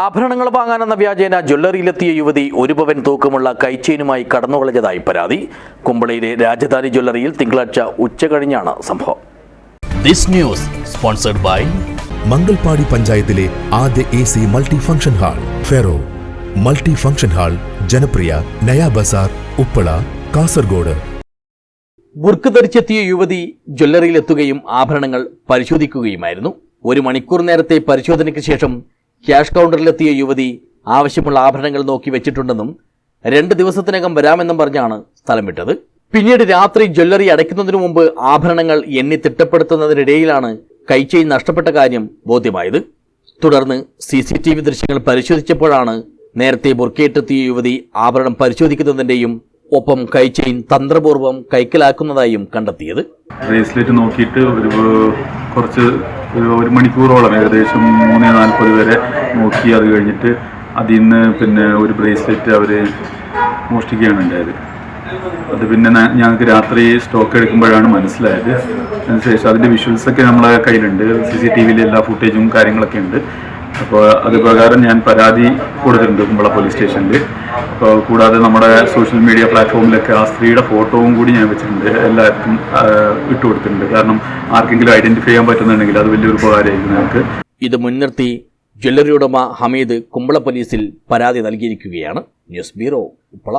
ആഭരണങ്ങൾ വാങ്ങാനെന്ന വ്യാജേന ജ്വല്ലറിയിലെത്തിയ യുവതി ഒരു പവൻ തൂക്കമുള്ള കൈച്ചെയിനുമായി കടന്നുകളഞ്ഞതായി പരാതി. കുമ്പളയിലെ രാജധാനി ജ്വല്ലറിയിൽ തിങ്കളാഴ്ച ഉച്ച കഴിഞ്ഞാണ് സംഭവം. This news sponsored by Mangalpadi പഞ്ചായത്തിലെ ആദ്യ A C multi function hall ferro. Multi function hall ജനപ്രിയ നയാ ബസാർ ഉപ്പള കാസർഗോഡ്. ബുർക്ക് ധരിച്ചെത്തിയ യുവതി ജ്വല്ലറിയിലെത്തുകയും ആഭരണങ്ങൾ പരിശോധിക്കുകയുമായിരുന്നു. ഒരു മണിക്കൂർ നേരത്തെ പരിശോധനയ്ക്ക് ശേഷം ക്യാഷ് കൗണ്ടറിലെത്തിയ യുവതി ആവശ്യമുള്ള ആഭരണങ്ങൾ നോക്കി വെച്ചിട്ടുണ്ടെന്നും രണ്ട് ദിവസത്തിനകം വരാമെന്നും പറഞ്ഞാണ് സ്ഥലം വിട്ടത് പിന്നീട് രാത്രി ജ്വല്ലറി അടയ്ക്കുന്നതിനു മുമ്പ് ആഭരണങ്ങൾ എണ്ണി തിട്ടപ്പെടുത്തുന്നതിനിടയിലാണ് കൈച്ചെയിൻ നഷ്ടപ്പെട്ട കാര്യം ബോധ്യമായത്. തുടർന്ന് സി സി ടി വി ദൃശ്യങ്ങൾ പരിശോധിച്ചപ്പോഴാണ് നേരത്തെ ബുർക്കയിട്ടെത്തിയ യുവതി ആഭരണം പരിശോധിക്കുന്നതിന്റെയും ഒപ്പം കൈച്ചെയിൻ തന്ത്രപൂർവം കൈക്കലാക്കുന്നതായും കണ്ടെത്തിയത്. ബ്രേസ്ലെറ്റ് നോക്കിയിട്ട് ഒരു കുറച്ച് ഒരു മണിക്കൂറോളം ഏകദേശം മൂന്ന് നാൽപ്പത് വരെ നോക്കി അത് കഴിഞ്ഞിട്ട് അതിൽ നിന്ന് പിന്നെ ഒരു ബ്രേസ്ലെറ്റ് അവർ മോഷ്ടിക്കുകയാണ് ഉണ്ടായത്. അത് പിന്നെ ഞങ്ങൾക്ക് രാത്രി സ്റ്റോക്ക് എടുക്കുമ്പോഴാണ് മനസ്സിലായത്. അതിനുശേഷം അതിന്റെ വിഷ്വൽസൊക്കെ നമ്മളെ കയ്യിലുണ്ട്. സി സി ടി വിയിൽ എല്ലാ ഫുട്ടേജും കാര്യങ്ങളൊക്കെ ഉണ്ട്. അപ്പോൾ അത് പ്രകാരം ഞാൻ പരാതി കൊടുത്തിട്ടുണ്ട് കുമ്പള പോലീസ് സ്റ്റേഷനിൽ കൂടാതെ നമ്മുടെ സോഷ്യൽ മീഡിയ പ്ലാറ്റ്ഫോമിലൊക്കെ ആ സ്ത്രീയുടെ ഫോട്ടോവും കൂടി ഞാൻ വെച്ചിട്ടുണ്ട്. എല്ലാവർക്കും ഇട്ടു കൊടുത്തിട്ടുണ്ട്. കാരണം ആർക്കെങ്കിലും ഐഡന്റിഫൈ ചെയ്യാൻ പറ്റുന്നുണ്ടെങ്കിൽ അത് വലിയൊരു ഉപകാരമായിരിക്കും ഞങ്ങൾക്ക് ഇത് മുൻനിർത്തി ജ്വല്ലറി ഉടമ ഹമീദ് കുമ്പള പോലീസിൽ പരാതി നൽകിയിരിക്കുകയാണ്. News bureau Uppala.